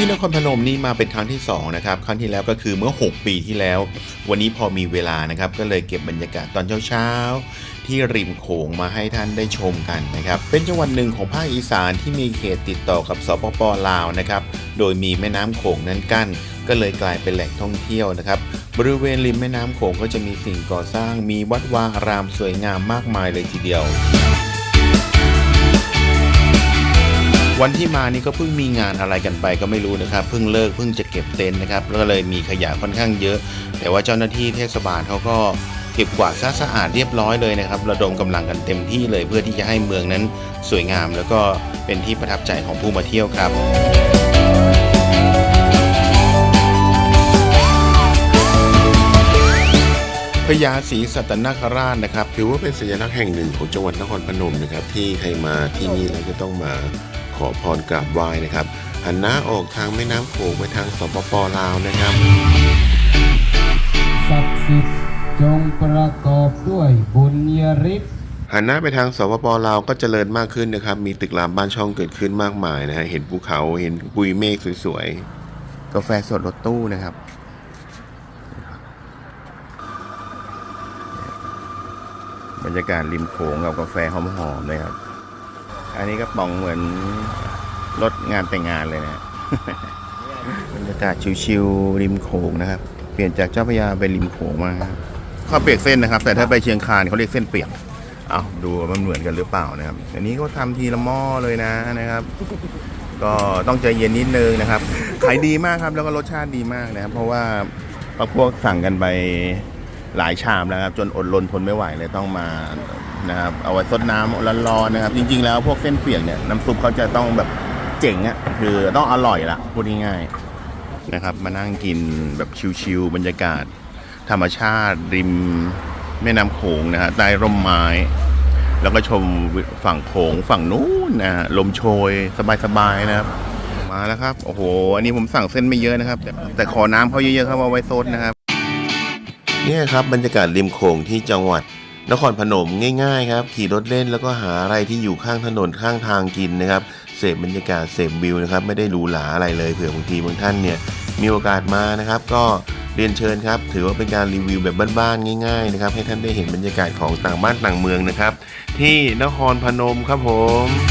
ที่นครพนมนี่มาเป็นครั้งที่สองนะครับครั้งที่แล้วก็คือเมื่อ 6 ปีที่แล้ว วันนี้พอมีเวลานะครับก็เลยเก็บบรรยากาศตอนเช้าๆที่ริมโขงมาให้ท่านได้ชมกันนะครับเป็นจังหวัดหนึ่งของภาคอีสานที่มีเขตติดต่อกับสปปลาวนะครับโดยมีแม่น้ำโขงนั้นกั้น ก็เลยกลายเป็นแหล่งท่องเที่ยวนะครับบริเวณริมแม่น้ำโขงก็จะมีสิ่งก่อสร้างมีวัดวาอารามสวยงามมากมายเลยทีเดียว วันที่มานี่ก็เพิ่งมีงานอะไรกันไปก็ไม่รู้นะครับ เพิ่งเลิกเพิ่งจะเก็บเต็นท์นะครับแล้วก็เลยมีขยะค่อนข้างเยอะ แต่ว่าเจ้าหน้าที่เทศบาลเขาก็เก็บกวาดซะสะอาดเรียบร้อยเลยนะครับ ระดมกำลังกันเต็มที่เลยเพื่อที่จะให้เมืองนั้นสวยงาม แล้วก็เป็นที่ประทับใจของผู้มาเที่ยวครับพญาศรีสัตนคราชนะครับถือว่าเป็นสัญลักษณ์แห่งหนึ่งของจังหวัดนครพนมนะครับที่ใครมาที่นี่แล้วจะต้องมา ขอพรกราบไหว้นะครับ หันหน้าออกทางแม่น้ำโขงไปทางสปปลาวนะครับศักดิ์สิทธิ์จงประกอบด้วยบุญญาฤทธิ์หันหน้าไปทางสปปลาวก็เจริญมากขึ้นนะครับ มีตึกรามบ้านช่องเกิดขึ้นมากมายนะฮะเห็นภูเขาเห็นปุยเมฆสวยๆ กาแฟสดรถตู้นะครับบรรยากาศริมโขงกับกาแฟหอมๆเลยครับ อันนี้ก็ป่องเหมือนรถงานแต่งงานเลยนะบรรยากาศชิวๆริมโขงนะครับ เปลี่ยนจากเจ้าพยาไปริมโขงมาข้าวเปียกเส้นนะครับ แต่ถ้าไปเชียงคานเขาเรียกเส้นเปียกเอาดูมันเหมือนกันหรือเปล่านะครับ อันนี้เขาทำทีละหม้อเลยนะนะครับ ก็ต้องใจเย็นนิดนึงนะครับขายดีมากครับแล้วก็รสชาติดีมากนะครับ เพราะว่าพวกสั่งกันไปหลายชามแล้วครับ จนอดรนทนไม่ไหวเลยต้องมา นะครับเอาไว้ซดน้ำร้อนๆนะครับ จริง ๆ แล้วพวกเส้นเปียกเนี่ยน้ำซุปเขาจะต้องแบบเจ๋งอะ่ะคือต้องอร่อยละพูดง่ายๆนะครับ มานั่งกินแบบชิวๆบรรยากาศ ธรรมชาติริมแม่น้ำโขงนะฮะใต้ร่มไม้ แล้วก็ชมฝั่งโขงฝั่งนู้นนะฮะลมโชยสบายๆนะครับ มาแล้วครับ โอ้โห อันนี้ผมสั่งเส้นไม่เยอะนะครับ แต่ขอน้ำเขาเยอะๆครับเอาไว้ซดนะครับนี่ครับบรรยากาศริมโขงที่จังหวัด นครพนมง่ายๆครับ ขี่รถเล่นแล้วก็หาอะไรที่อยู่ข้างถนนข้างทางกินนะครับ เสพบรรยากาศเสพวิวนะครับ ไม่ได้หรูหราอะไรเลยเผื่อบางทีบางท่านเนี่ยมีโอกาสมานะครับ ก็เรียนเชิญครับ ถือว่าเป็นการรีวิวแบบบ้านๆง่ายๆนะครับให้ท่านได้เห็นบรรยากาศของต่างบ้านต่างเมืองนะครับ ที่นครพนมครับผม